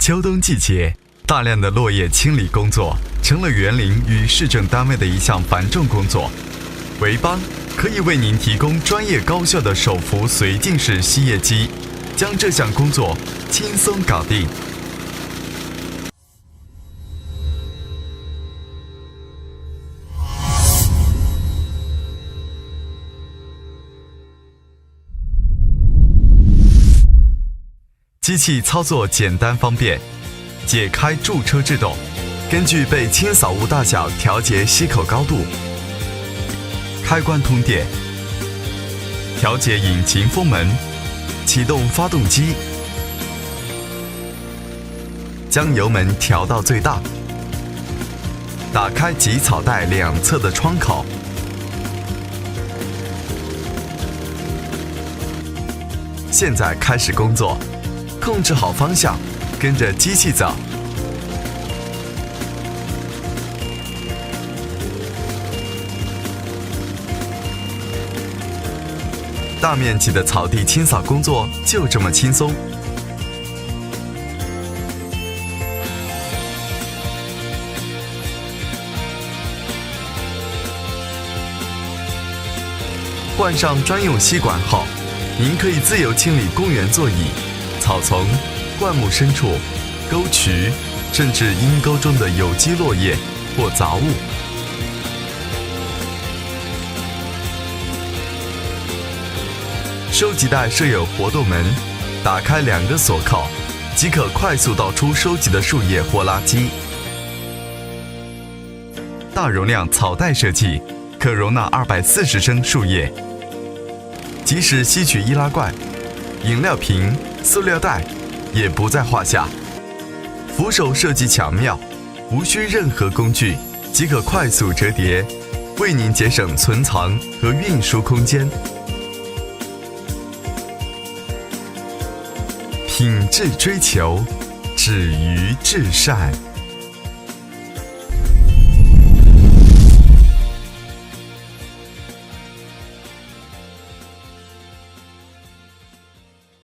秋冬季节，大量的落叶清理工作成了园林与市政单位的一项繁重工作。维邦可以为您提供专业高效的手扶随进式吸叶机，将这项工作轻松搞定。机器操作简单方便，解开驻车制动，根据被清扫物大小调节吸口高度。开关通电，调节引擎风门，启动发动机，将油门调到最大，打开集草带两侧的窗口。现在开始工作。控制好方向，跟着机器走。大面积的草地清扫工作就这么轻松。换上专用吸管后，您可以自由清理公园座椅。草丛、灌木深处、沟渠，甚至阴沟中的有机落叶或杂物。收集袋设有活动门，打开两个锁扣，即可快速倒出收集的树叶或垃圾。大容量草袋设计，可容纳二百四十升树叶，即使吸取易拉罐、饮料瓶。塑料袋也不在话下，扶手设计巧妙，无需任何工具即可快速折叠，为您节省存藏和运输空间。品质追求，止于至善。